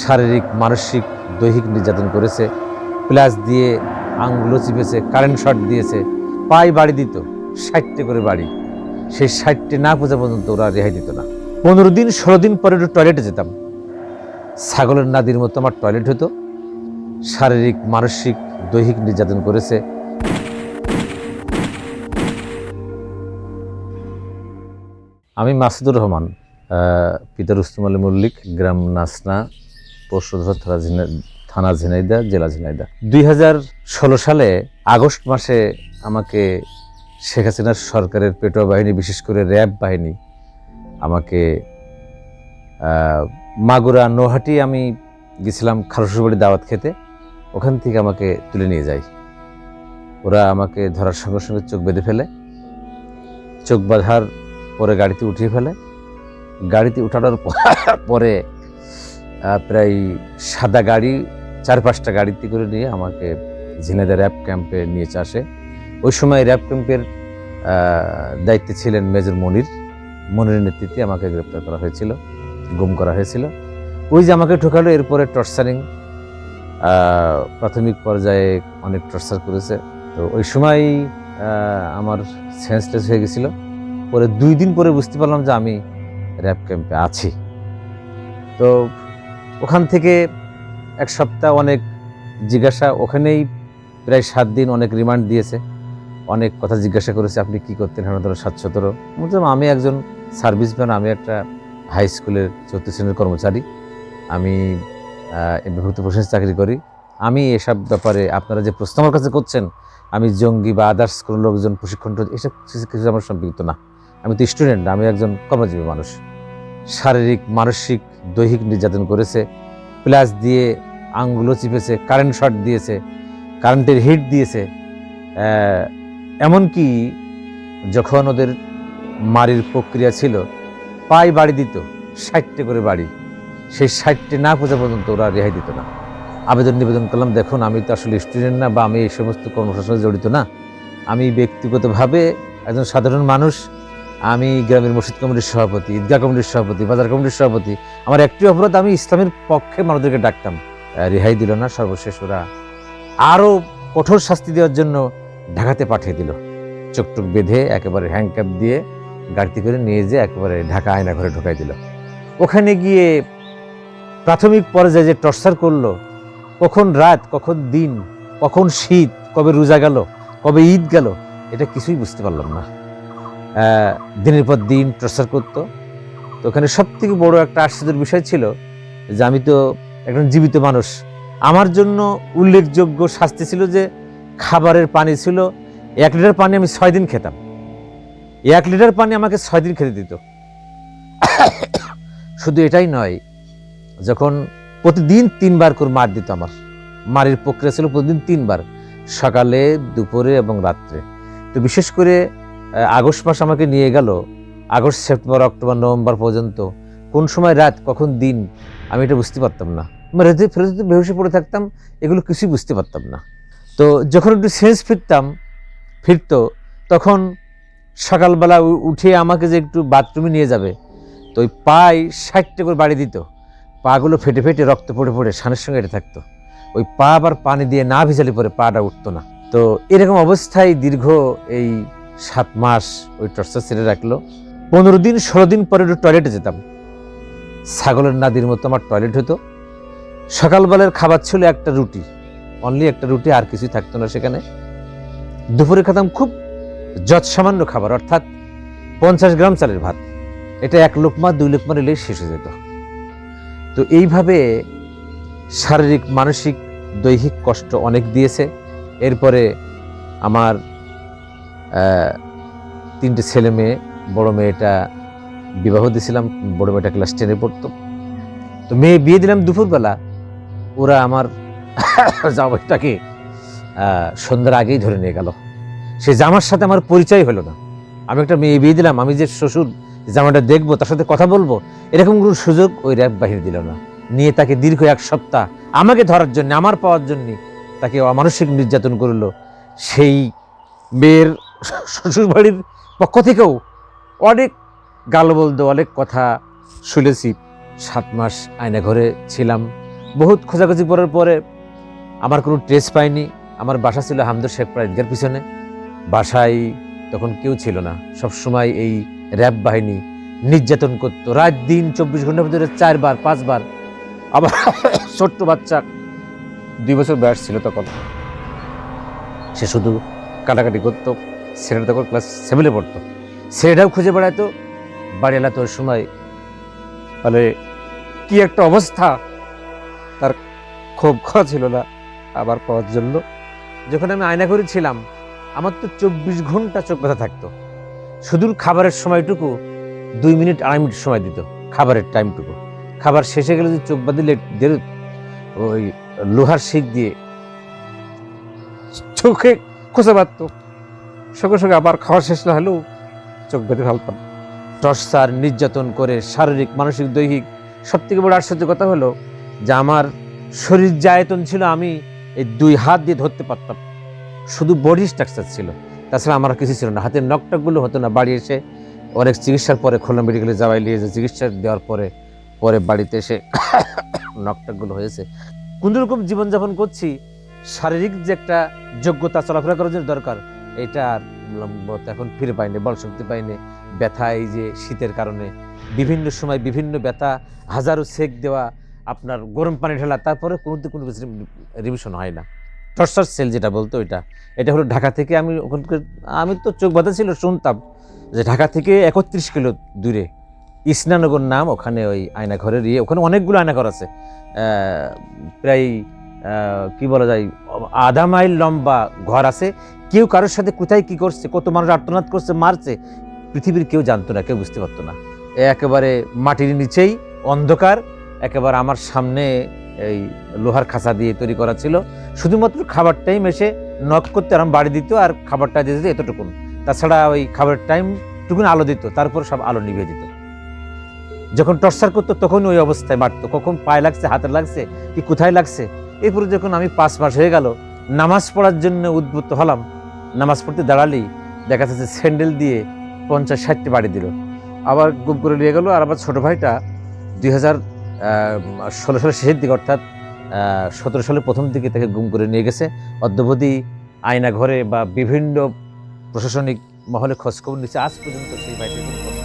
শারীরিক, মানসিক, দৈহিক নির্যাতন করেছে, প্লাস দিয়ে আঙ্গুলো চিপেছে কারেন্ট শট দিয়েছে পাই বাড়ি দিত, ষাটটে করে বাড়ি। সেই ষাটটে না পূজা পর্যন্ত ওরা রেহাই দিত না। পনেরো দিন, ষোলো দিন পরে একটু টয়লেটে যেতাম। ছাগলের নাদির মতো আমার টয়লেট হতো। শারীরিক, মানসিক, দৈহিক নির্যাতন করেছে। আমি মাসুদুর রহমান পিতা রুস্তুম আলী মল্লিক, গ্রাম নাসনা। পরশুধর থানা থানা ঝিনাইদা, জেলা ঝিনাইদা। দুই হাজার ষোলো সালে আগস্ট মাসে আমাকে শেখ হাসিনার সরকারের পেটোয়া বাহিনী, বিশেষ করে র্যাব বাহিনী, আমাকে মাগুরা নোহাটি আমি গেছিলাম খারসুবাড়ি দাওয়াত খেতে। ওখান থেকে আমাকে তুলে নিয়ে যায়। ওরা আমাকে ধরার সঙ্গে সঙ্গে চোখ বেঁধে ফেলে। চোখ বাঁধার পরে গাড়িতে উঠিয়ে ফেলে। গাড়িতে উঠানোর পরে প্রায় সাদা গাড়ি, চার পাঁচটা গাড়িতে করে নিয়ে আমাকে ঝিনাইদা র্যাব ক্যাম্পে নিয়ে আসে। ওই সময় র্যাব ক্যাম্পের দায়িত্বে ছিলেন মেজর মনির। মনির নেতৃত্বে আমাকে গ্রেপ্তার করা হয়েছিল, গুম করা হয়েছিল। ওই যে আমাকে ঠোকালো এরপরে টর্চারিং প্রাথমিক পর্যায়ে অনেক টর্চার করেছে। তো ওই সময় আমার সেন্সলেস হয়ে গেছিল। পরে দুই দিন পরে বুঝতে পারলাম যে আমি র্যাব ক্যাম্পে আছি। তো ওখান থেকে এক সপ্তাহ অনেক জিজ্ঞাসা, ওখানেই প্রায় সাত দিন অনেক রিমান্ড দিয়েছে। অনেক কথা জিজ্ঞাসা করেছে, আপনি কি করতেন? হেনতর সাত সতেরো বলছিলাম আমি একজন সার্ভিসম্যান আমি একটা হাই স্কুলের চতুর্থ শ্রেণির কর্মচারী। আমি বিভক্ত প্রশাসন চাকরি করি। আমি এসব ব্যাপারে আপনারা যে প্রশ্ন আমার কাছে করছেন, আমি জঙ্গি বা আদার্স কোনো লোকজন, প্রশিক্ষণ এসব কিছু আমার সম্পৃক্ত না। আমি তো স্টুডেন্ট আমি একজন কর্মজীবী মানুষ। শারীরিক, মানসিক দৈহিক নির্যাতন করেছে, প্লাস দিয়ে আঙ্গুলো চিপেছে কারেন্ট শট দিয়েছে কারেন্টের হিট দিয়েছে এমনকি যখন ওদের মারির প্রক্রিয়া ছিল পাই বাড়ি দিত, ষাটটে করে বাড়ি। সেই ষাটটে না পূজা পর্যন্ত ওরা রেহাই দিত না। আবেদন নিবেদন করলাম, দেখুন, আমি তো আসলে স্টুডেন্ট না বা আমি এই সমস্ত কর্মসূচির জড়িত না। আমি ব্যক্তিগতভাবে একজন সাধারণ মানুষ আমি গ্রামের মসজিদ কমিটির সভাপতি, ঈদগাহ কমিটির সভাপতি, বাজার কমিটির সভাপতি। আমার একটি অপরাধ, আমি ইসলামের পক্ষে মানুষদেরকে ডাকতাম। রেহাই দিল না, সর্বশেষ ওরা আরও কঠোর শাস্তি দেওয়ার জন্য ঢাকাতে পাঠিয়ে দিল। চোখটুক বেঁধে একেবারে হ্যান্ডক্যাপ দিয়ে গাড়িতে করে নিয়ে যেয়ে একেবারে ঢাকা আয়না ঘরে ঢোকাই দিল। ওখানে গিয়ে প্রাথমিক পর্যায়ে যে টর্চার করল, কখন রাত, কখন দিন, কখন শীত, কবে রোজা গেল, কবে ঈদ গেল, এটা কিছুই বুঝতে পারলাম না। দিনের পর দিন টর্চার করতো। তো ওখানে সব থেকে বড় একটা আশ্চর্যের বিষয় ছিল যে আমি তো একজন জীবিত মানুষ। আমার জন্য উল্লেখযোগ্য শাস্তি ছিল যে খাবারের পানি ছিল, এক লিটার পানি আমি ছয় দিন খেতাম। এক লিটার পানি আমাকে ছয় দিন খেতে দিত। শুধু এটাই নয়, যখন প্রতিদিন তিনবার করে মার দিত আমার। মারের প্রক্রিয়া ছিল প্রতিদিন তিনবার, সকালে, দুপুরে এবং রাত্রে। তো বিশেষ করে আগস্ট মাস আমাকে নিয়ে গেল। আগস্ট, সেপ্টেম্বর, অক্টোবর, নভেম্বর পর্যন্ত। কোন সময় রাত, কখন দিন, আমি এটা বুঝতে পারতাম না। রেতে ফেরতে বেহুশে পড়ে থাকতাম, এগুলো কিছুই বুঝতে পারতাম না। তো যখন একটু সেন্স ফিরতাম, ফিরতো, তখন সকালবেলা উঠে আমাকে যে একটু বাথরুমে নিয়ে যাবে, তো ওই পায়ে ষাটটা করে বাড়ি দিত। পাগুলো ফেটে ফেটে রক্ত পড়ে পড়ে সানের সঙ্গে এটা থাকতো। ওই পা আবার পানি দিয়ে না ভিজালে পরে পাটা উঠতো না। তো এরকম অবস্থায় দীর্ঘ এই সাত মাস ওই টর্চার ছেড়ে রাখল। পনেরো দিন, ষোলো দিন পরে একটু টয়লেটে যেতাম। ছাগলের নাদির মতো আমার টয়লেট হতো। সকালবেলার খাবার ছিল একটা রুটি। অনলি একটা রুটি, আর কিছুই থাকতো না সেখানে। দুপুরে খেতাম খুব যৎসামান্য খাবার, অর্থাৎ পঞ্চাশ গ্রাম চালের ভাত। এটা এক লোকমা, দুই লোকমা নিলেই শেষ হয়ে যেত। তো এইভাবে শারীরিক, মানসিক, দৈহিক কষ্ট অনেক দিয়েছে। এরপরে আমার তিনটে ছেলে মেয়ে, বড় মেয়েটা বিবাহ দিয়েছিলাম, বড় মেয়েটা ক্লাস টেনে পড়তো। তো মেয়ে বিয়ে দিলাম দুপুরবেলা, ওরা আমার জামাইটাকে সন্ধ্যার আগেই ধরে নিয়ে গেল। সে জামার সাথে আমার পরিচয় হলো না। আমি একটা মেয়ে বিয়ে দিলাম, আমি যে শ্বশুর জামাটা দেখব, তার সাথে কথা বলব, এরকম কোনো সুযোগ ওই র্যাব বাহির দিল না। নিয়ে তাকে দীর্ঘ এক সপ্তাহ আমাকে ধরার জন্য, আমার পাওয়ার জন্য তাকে অমানসিক নির্যাতন করল। সেই মেয়ের শ্বশুরবাড়ির পক্ষ থেকেও অনেক গাল বলতো অনেক কথা শুনেছি। সাত মাস আয়না ঘরে ছিলাম। বহুত খোঁজাখুঁজি করার পরে আমার কোনো ট্রেস পাইনি। আমার বাসা ছিল হামদুর শেখ প্রাইজগার পিছনে। বাসায় তখন কেউ ছিল না। সবসময় এই র্যাব বাহিনী নির্যাতন করতো। রাত দিন চব্বিশ ঘণ্টার ভিতরে চারবার, পাঁচবার আবার ছোট্ট বাচ্চা দুই বছর বয়স ছিল তখন। সে শুধু কাটাকাটি করতো। ছেলেটা তখন ক্লাস সেভেনে পড়তো। ছেলেটাও খুঁজে বেড়াতো বাড়িওয়ালা তোর সময় মানে কি একটা অবস্থা? তার খুব খাওয়া ছিল না আবার পাওয়ার জন্য। যখন আমি আয়না করে ছিলাম আমার তো চব্বিশ ঘণ্টা চোখ ব্যথা থাকতো। শুধু খাবারের সময়টুকু দুই মিনিট, আড়াই মিনিট সময় দিত, খাবারের টাইমটুকু। খাবার শেষে গেলে যদি চোখ বাঁধিলে ওই লোহার শিক দিয়ে চোখে খোঁজা পারত সঙ্গে সঙ্গে আবার খাওয়া শেষ না হলেও চোখ বেঁধে ফেলতাম টর্চার নির্যাতন করে শারীরিক, মানসিক, দৈহিক সব থেকে বড় আশ্চর্য কথা হলো যে আমার শরীর যে আয়তন ছিল আমি এই দুই হাত দিয়ে ধরতে পারতাম। শুধু বডি স্ট্রাকচার ছিল, তাছাড়া আমার কিছু ছিল না। হাতের নকটকগুলো হতো না বাড়ি এসে, অনেক চিকিৎসার পরে খুলনা মেডিকেলে যাওয়াই নিয়ে যে চিকিৎসা দেওয়ার পরে পরে বাড়িতে এসে নকটকগুলো হয়েছে। কোন রকম জীবনযাপন করছি, শারীরিক যে একটা যোগ্যতা চলাফেরা করার জন্য দরকার এটা আর এখন ফিরে পাইনি, বল শক্তি পাইনি। ব্যথা এই যে শীতের কারণে। বিভিন্ন সময় বিভিন্ন ব্যথা, হাজারো সেক দেওয়া, আপনার গরম পানি ঢালা, তারপরে কোনো কোনো রিভিশন হয় না। টর্চার সেল যেটা বলতো ওইটা। এটা হলো ঢাকা থেকে আমি ওখানকার, আমি তো চোখ বাঁধা ছিল, শুনতাম যে ঢাকা থেকে একত্রিশ কিলো দূরে, ইসনানগর নাম ওখানে ওই আয়না ঘরের ইয়ে ওখানে অনেকগুলো আয়নাঘর আছে। প্রায় কি বলা যায়, আধা মাইল লম্বা ঘর আছে। কেউ কারোর সাথে কোথায় কি করছে, কত মানুষ আর্তনাদ করছে, মারছে, পৃথিবীর কেউ জানতো না, কেউ বুঝতে পারতো না। একেবারে মাটির নিচেই অন্ধকার, একেবারে আমার সামনে এই লোহার খাঁচা দিয়ে তৈরি করা ছিল। শুধুমাত্র খাবার টাইম এসে নক করতে আরাম বাড়ি দিত আর খাবারটা দিয়ে দিত এতটুকুন। তাছাড়া ওই খাবারের টাইম টুকুন আলো দিত, তারপর সব আলো নিভিয়ে দিত। যখন টর্চার করতো, তখন ওই অবস্থায় মারতো। কখন পায়ে লাগছে, হাতে লাগছে, কি কোথায় লাগছে এরপরে যখন আমি পাঁচ মাস হয়ে গেল, নামাজ পড়ার জন্য উদ্বুদ্ধ হলাম, নামাজ পড়তে দাঁড়ালেই দেখা যাচ্ছে স্যান্ডেল দিয়ে পঞ্চাশ ষাটটি বাড়ি দিল। আবার গুম করে নিয়ে গেলো, আর আমার ছোটো ভাইটা দুই হাজার ষোলো সালের শেষের দিকে, অর্থাৎ সতেরো সালের প্রথম দিকে তাকে গুম করে নিয়ে গেছে। অদ্যবধি আয়না ঘরে বা বিভিন্ন প্রশাসনিক মহলে খোঁজখবর নিচ্ছে। আজ পর্যন্ত সেই ভাইটির কোনো